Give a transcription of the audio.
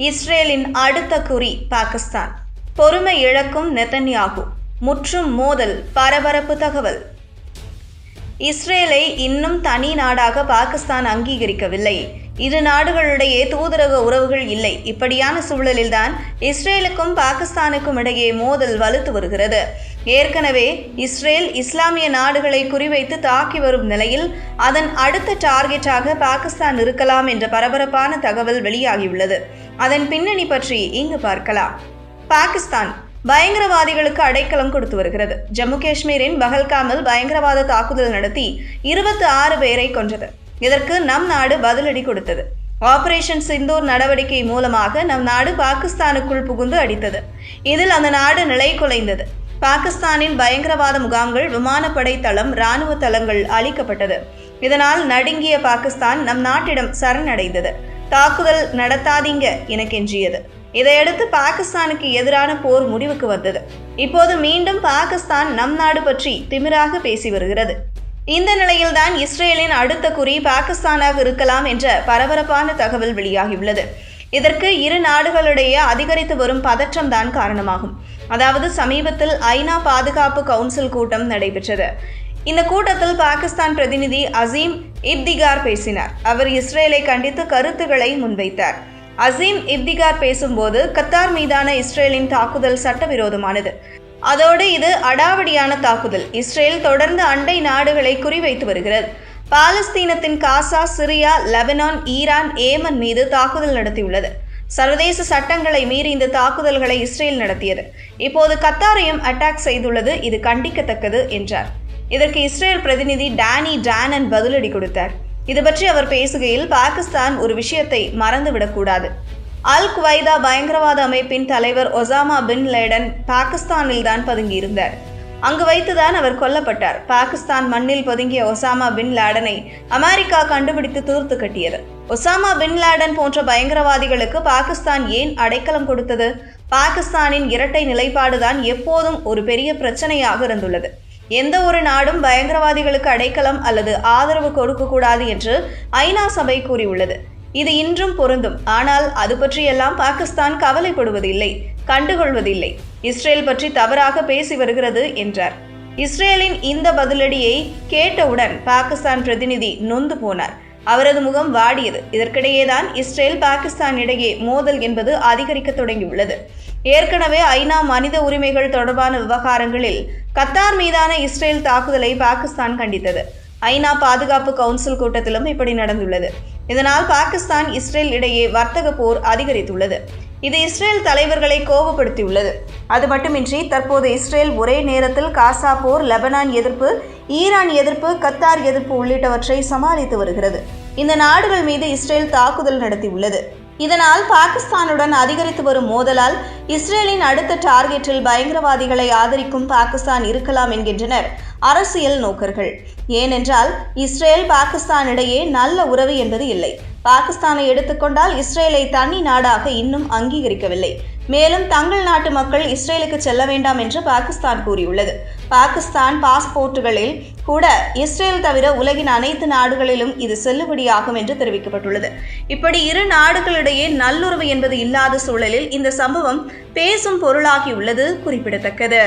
இஸ்ரேலின் அடுத்த குறி பாகிஸ்தான். பொறுமை இழக்கும் நெத்தன்யாகு. முற்றும் மோதல். பரபரப்பு தகவல். இஸ்ரேலை இன்னும் தனி நாடாக பாகிஸ்தான் அங்கீகரிக்கவில்லை. இரு நாடுகளிடையே தூதரக உறவுகள் இல்லை. இப்படியான சூழலில்தான் இஸ்ரேலுக்கும் பாகிஸ்தானுக்கும் இடையே மோதல் வலுத்து வருகிறது. ஏற்கனவே இஸ்ரேல் இஸ்லாமிய நாடுகளை குறிவைத்து தாக்கி வரும் நிலையில் அதன் அடுத்த டார்கெட்டாக பாகிஸ்தான் இருக்கலாம் என்ற பரபரப்பான தகவல் வெளியாகியுள்ளது. அதன் பின்னணி பற்றி இங்கு பார்க்கலாம். பாகிஸ்தான் பயங்கரவாதிகளுக்கு அடைக்கலம் கொடுத்து வருகிறது. ஜம்மு காஷ்மீரின் பஹல்காமில் பயங்கரவாத தாக்குதல் நடத்தி இருபத்தி ஆறு பேரை கொன்றது. இதற்கு நம் நாடு பதிலடி கொடுத்தது. ஆபரேஷன் சிந்தூர் நடவடிக்கை மூலமாக நம் நாடு பாகிஸ்தானுக்குள் புகுந்து அடித்தது. இதில் அந்த நாடு நிலை குலைந்தது. பாகிஸ்தானின் பயங்கரவாத முகாம்கள் விமானப்படை தளம் இராணுவ தளங்கள் அழிக்கப்பட்டது. இதனால் நடுங்கிய பாகிஸ்தான் நம் நாட்டிடம் சரணடைந்தது. தாக்குதல் நடத்தாதீங்க என கெஞ்சியது. இதையடுத்து பாகிஸ்தானுக்கு எதிரான போர் முடிவுக்கு வந்தது. இப்போது மீண்டும் பாகிஸ்தான் நம் நாடு பற்றி திமிராக பேசி வருகிறது. இந்த நிலையில்தான் இஸ்ரேலின் அடுத்த குறி பாகிஸ்தானாக இருக்கலாம் என்ற பரபரப்பான தகவல் வெளியாகியுள்ளது. இதற்கு இரு நாடுகளிடையே அதிகரித்து வரும் பதற்றம் தான் காரணமாகும். அதாவது சமீபத்தில் ஐநா பாதுகாப்பு கவுன்சில் கூட்டம் நடைபெற்றது. இந்த கூட்டத்தில் பாகிஸ்தான் பிரதிநிதி அசீம் இப்திகார் பேசினார். அவர் இஸ்ரேலை கண்டித்து கருத்துக்களை முன்வைத்தார். அசீம் இப்திகார் பேசும்போது கத்தார் மீதான இஸ்ரேலின் தாக்குதல் சட்டவிரோதமானது. அதோடு இது அடாவடியான தாக்குதல். இஸ்ரேல் தொடர்ந்து அண்டை நாடுகளை குறிவைத்து வருகிறது. பாலஸ்தீனத்தின் Gaza Syria Lebanon Iran Yemen மீது தாக்குதல் நடத்தியுள்ளது. சர்வதேச சட்டங்களை மீறி இந்த தாக்குதல்களை இஸ்ரேல் நடத்தியது. இப்போது கத்தாரையும் அட்டாக் செய்துள்ளது. இது கண்டிக்கத்தக்கது என்றார். இதற்கு இஸ்ரேல் பிரதிநிதி டேனி டேனன் பதிலடி கொடுத்தார். இது பற்றி அவர் பேசுகையில் பாகிஸ்தான் ஒரு விஷயத்தை மறந்துவிடக்கூடாது. அல் குவைதா பயங்கரவாத அமைப்பின் தலைவர் ஒசாமா பின் லேடன் பாகிஸ்தானில் தான் பதுங்கியிருந்தார். அங்கு வைத்துதான் அவர் கொல்லப்பட்டார். பாகிஸ்தான் மண்ணில் பதுங்கிய ஒசாமா பின் லேடனை அமெரிக்கா கண்டுபிடித்து தூர்த்து கட்டியது. ஒசாமா பின் லேடன் போன்ற பயங்கரவாதிகளுக்கு பாகிஸ்தான் ஏன் அடைக்கலம் கொடுத்தது? பாகிஸ்தானின் இரட்டை நிலைப்பாடுதான் எப்போதும் ஒரு பெரிய பிரச்சனையாக இருந்துள்ளது. எந்த ஒரு நாடும் பயங்கரவாதிகளுக்கு அடைக்கலம் அல்லது ஆதரவு கொடுக்கக்கூடாது என்று ஐநா சபை கூறியுள்ளது. இது இன்றும் பொருந்தும். ஆனால் அது பற்றியெல்லாம் பாகிஸ்தான் கவலைப்படுவதில்லை கண்டுகொள்வதில்லை. இஸ்ரேல் பற்றி தவறாக பேசி வருகிறது என்றார். இஸ்ரேலின் இந்த பதிலடியை கேட்டவுடன் பாகிஸ்தான் பிரதிநிதி நொந்து போனார். அவரது முகம் வாடியது. இதற்கிடையேதான் இஸ்ரேல் பாகிஸ்தான் இடையே மோதல் என்பது அதிகரிக்க தொடங்கியுள்ளது. ஏற்கனவே ஐநா மனித உரிமைகள் தொடர்பான விவகாரங்களில் கத்தார் மீதான இஸ்ரேல் தாக்குதலை பாகிஸ்தான் கண்டித்தது. ஐநா பாதுகாப்பு கவுன்சில் கூட்டத்திலும் இப்படி நடந்துள்ளது. இதனால் பாகிஸ்தான் இஸ்ரேல் இடையே வர்த்தக போர் அதிகரித்துள்ளது. இது இஸ்ரேல் தலைவர்களை கோபப்படுத்தியுள்ளது. அது மட்டுமின்றி தற்போது இஸ்ரேல் ஒரே நேரத்தில் காசா போர் லெபனான் எதிர்ப்பு ஈரான் எதிர்ப்பு கத்தார் எதிர்ப்பு உள்ளிட்டவற்றை சமாளித்து வருகிறது. இந்த நாடுகள் மீது இஸ்ரேல் தாக்குதல் நடத்தியுள்ளது. இதனால் பாகிஸ்தானுடன் அதிகரித்து வரும் மோதலால் இஸ்ரேலின் அடுத்த டார்கெட்டில் பயங்கரவாதிகளை ஆதரிக்கும் பாகிஸ்தான் இருக்கலாம் என்கின்றனர் அரசியல் நோக்கர்கள். ஏனென்றால் இஸ்ரேல் பாகிஸ்தான் இடையே நல்ல உறவு என்பது இல்லை. பாகிஸ்தானை எடுத்துக்கொண்டால் இஸ்ரேலை தனி நாடாக இன்னும் அங்கீகரிக்கவில்லை. மேலும் தங்கள் நாட்டு மக்கள் இஸ்ரேலுக்கு செல்ல வேண்டாம் என்று பாகிஸ்தான் கூறியுள்ளது. பாகிஸ்தான் பாஸ்போர்ட்டுகளில் கூட இஸ்ரேல் தவிர உலகின் அனைத்து நாடுகளிலும் இது செல்லுபடியாகும் என்று தெரிவிக்கப்பட்டுள்ளது. இப்படி இரு நாடுகளிடையே நல்லுறவு என்பது இல்லாத சூழலில் இந்த சம்பவம் பேசும் பொருளாகியுள்ளது குறிப்பிடத்தக்கது.